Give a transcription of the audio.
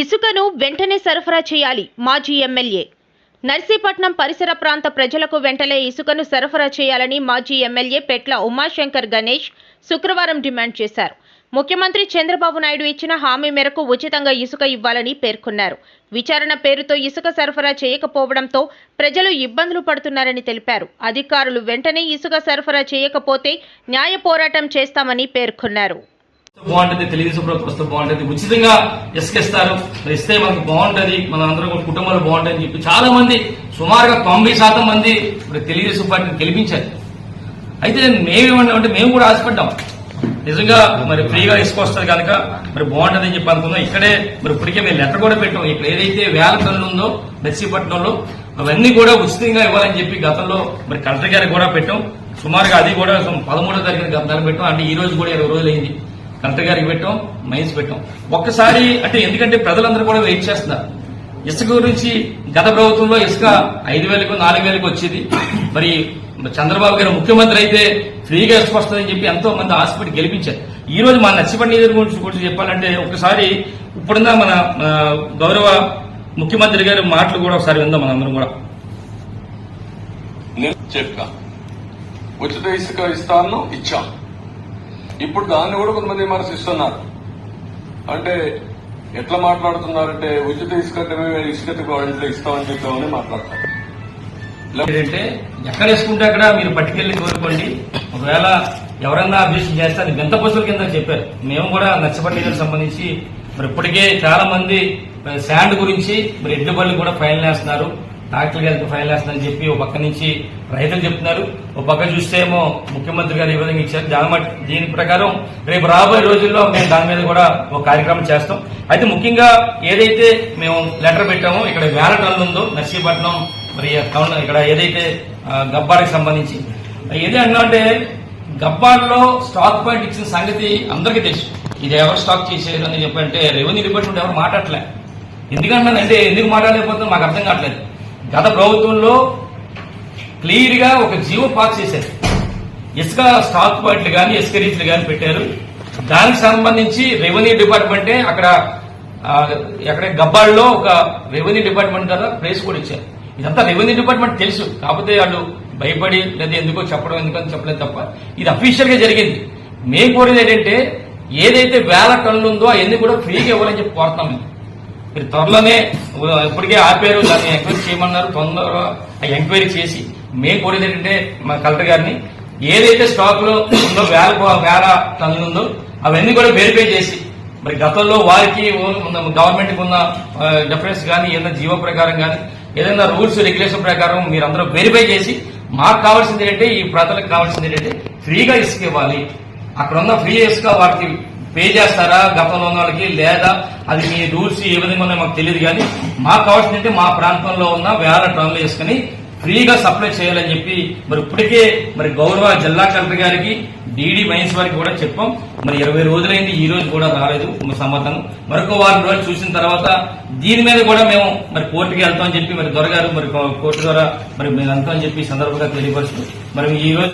ఇసుకను వెంటనే సరఫరా చేయాలి మాజీ ఎమ్మెల్యే. నర్సీపట్నం పరిసర ప్రాంత ప్రజలకు వెంటనే ఇసుకను సరఫరా చేయాలని మాజీ ఎమ్మెల్యే పెట్ల ఉమాశంకర్ గణేష్ శుక్రవారం డిమాండ్ చేశారు. ముఖ్యమంత్రి చంద్రబాబు నాయుడు ఇచ్చిన హామీ మేరకు ఉచితంగా ఇసుక ఇవ్వాలని పేర్కొన్నారు. విచారణ పేరుతో ఇసుక సరఫరా చేయకపోవడంతో ప్రజలు ఇబ్బందులు పడుతున్నారని తెలిపారు. అధికారులు వెంటనే ఇసుక సరఫరా చేయకపోతే న్యాయ పోరాటం చేస్తామని పేర్కొన్నారు. బాగుంటుంది తెలుగుదేశం ప్రభుత్వం వస్తే బాగుంటుంది. ఉచితంగా ఇసుకిస్తారు. మరి ఇస్తే మనకు బాగుంటుంది మన అందరం కూడా కుటుంబాలు అని చెప్పి చాలా మంది సుమారుగా తొంభై శాతం మంది ఇప్పుడు తెలుగుదేశం పార్టీని గెలిపించారు. అయితే మేమేమన్నామంటే మేము కూడా ఆశపడ్డాం. నిజంగా మరి ఫ్రీగా ఇసుక వస్తుంది కనుక మరి బాగుంటుంది అని చెప్పి అనుకున్నాం. ఇక్కడే మరి ఇప్పటికే మేము లెటర్ కూడా పెట్టాం. ఇక్కడ ఏదైతే వేల టన్నులు ఉందో నర్సీపట్నంలో అవన్నీ కూడా ఉచితంగా ఇవ్వాలని చెప్పి గతంలో మరి కలెక్టర్ గారికి కూడా పెట్టాం. సుమారుగా అది కూడా పదమూడో తారీఖు గతంలో పెట్టాం. అంటే ఈ రోజు కూడా ఇరవై రోజులు అయింది కలెక్టర్ గారికి పెట్టాం మైన్స్ పెట్టాం. ఒక్కసారి అంటే ఎందుకంటే ప్రజలందరూ కూడా వెయిట్ చేస్తున్నారు. ఇసుక గురించి గత ప్రభుత్వంలో ఇసుక ఐదు వేలకు నాలుగు వేలకు వచ్చేది. మరి చంద్రబాబు గారు ముఖ్యమంత్రి అయితే ఫ్రీగా ఇసుక వస్తుందని చెప్పి ఎంతో మంది ఆశపడి గెలిపించారు. ఈ రోజు మన నచ్చిపడి నిధుల గురించి గురించి చెప్పాలంటే ఒకసారి ఇప్పుడున్న మన గౌరవ ముఖ్యమంత్రి గారి మాటలు కూడా ఒకసారి విందాం మనందరం కూడా. నేను చెప్పా ఉచిత ఇసుక ఇస్తాను ఇచ్చాం. ఇప్పుడు దాన్ని కూడా కొంతమంది విమర్శిస్తున్నారు. అంటే ఎట్లా మాట్లాడుతున్నారంటే ఉచిత ఇసుక ఇసుక ఇంట్లో ఇస్తామని చెప్పామని మాట్లాడతారు. ఏంటంటే ఎక్కడ వేసుకుంటే అక్కడ మీరు పట్టుకెళ్ళి కోరుకోండి. ఒకవేళ ఎవరన్నా అభ్యర్థి చేస్తే అది వింత పశువుల కింద చెప్పారు. మేము కూడా నచ్చపల్లికి సంబంధించి మరి ఇప్పటికే చాలా మంది శాండ్ గురించి మరి ఎడ్ల బళ్ళు కూడా ఫైల్ వేస్తున్నారు. డాక్టర్ గారికి ఫైల్ వేస్తున్నారని చెప్పి ఒక పక్క నుంచి రైతులు చెప్తున్నారు. ఒక పక్క చూస్తేమో ముఖ్యమంత్రి గారు ఈ విధంగా ఇచ్చారు. దాని దీని ప్రకారం రేపు రాబోయే రోజుల్లో మేము దాని మీద కూడా ఒక కార్యక్రమం చేస్తాం. అయితే ముఖ్యంగా ఏదైతే మేము లెటర్ పెట్టామో ఇక్కడ వేల టన్నులు ఉందో నర్సీపట్నం మరి టౌన్ ఇక్కడ ఏదైతే ఆ, గబ్బారికి సంబంధించి. ఏది అంటే గబ్బార్లో స్టాక్ పాయింట్ ఇచ్చిన సంగతి అందరికీ తెలుసు. ఇది ఎవరు స్టాక్ చేసేది అని చెప్పంటే రెవెన్యూ డిపార్ట్మెంట్ ఎవరు మాట్లాడలే ఎందుకంటే ఎందుకు మాట్లాడలేకపోతే మాకు అర్థం కావట్లేదు. గత ప్రభుత్వంలో క్లియర్గా ఒక జీవో పాస్ చేశారు. ఇసుక స్టాక్ పాయింట్లు కానీ ఇసుక రీచ్లు కానీ పెట్టారు. దానికి సంబంధించి రెవెన్యూ డిపార్ట్మెంటే అక్కడ ఎక్కడ గబ్బాల్లో ఒక రెవెన్యూ డిపార్ట్మెంట్ కదా ప్లేస్ కూడా ఇచ్చారు. ఇదంతా రెవెన్యూ డిపార్ట్మెంట్ తెలుసు. కాకపోతే వాళ్ళు భయపడి లేదా ఎందుకో చెప్పడం ఎందుకని చెప్పలేదు తప్ప ఇది అఫీషియల్గా జరిగింది. మేము కోరేది ఏంటంటే ఏదైతే వేల టన్నులు ఉందో అవన్నీ కూడా ఫ్రీగా ఇవ్వాలని చెప్పి కోరుతాం మేము. మీరు త్వరలోనే ఇప్పటికే ఆపారు దాన్ని ఎంక్వైరీ చేయమన్నారు తొందరగా ఆ ఎంక్వైరీ చేసి మేము కోరేది ఏంటంటే మా కలెక్టర్ గారిని ఏదైతే స్టాక్లో ఉందో వేల వేల టన్నులు ఉందో అవన్నీ కూడా వెరిఫై చేసి మరి గతంలో వారికి గవర్నమెంట్ ఉన్న డిఫరెన్స్ కానీ ఏదైనా జీవో ప్రకారం కానీ ఏదైనా రూల్స్ రెగ్యులేషన్ ప్రకారం మీరు అందరూ వెరిఫై చేసి మాకు కావాల్సింది ఏంటంటే ఈ ప్రజలకు కావాల్సింది ఏంటంటే ఫ్రీగా ఇసుక ఇవ్వాలి. అక్కడ ఉన్న ఫ్రీ ఇసుక వాటికి పే చేస్తారా గతంలో ఉన్న వాళ్ళకి? లేదా అది మీ రూల్స్ ఏ విధంగా ఉన్నాయో మాకు తెలియదు కానీ మాకు కావాల్సింది అంటే మా ప్రాంతంలో ఉన్న వేల టన్నులు వేసుకుని ఫ్రీగా సప్లై చేయాలని చెప్పి మరి ఇప్పటికే మరి గౌరవ జిల్లా కలెక్టర్ గారికి డీడీ మైన్స్ వారికి కూడా చెప్పాం. మరి ఇరవై రోజులైంది ఈ రోజు కూడా రాలేదు. మా సమాధానం మరొక వారం రోజులు చూసిన తర్వాత దీని మీద కూడా మేము మరి కోర్టుకి వెళ్తామని చెప్పి మరి దొరగారు మరి కోర్టు ద్వారా మరి మేము వెళ్తామని చెప్పి సందర్భంగా తెలియపరుస్తూ మరి ఈ రోజు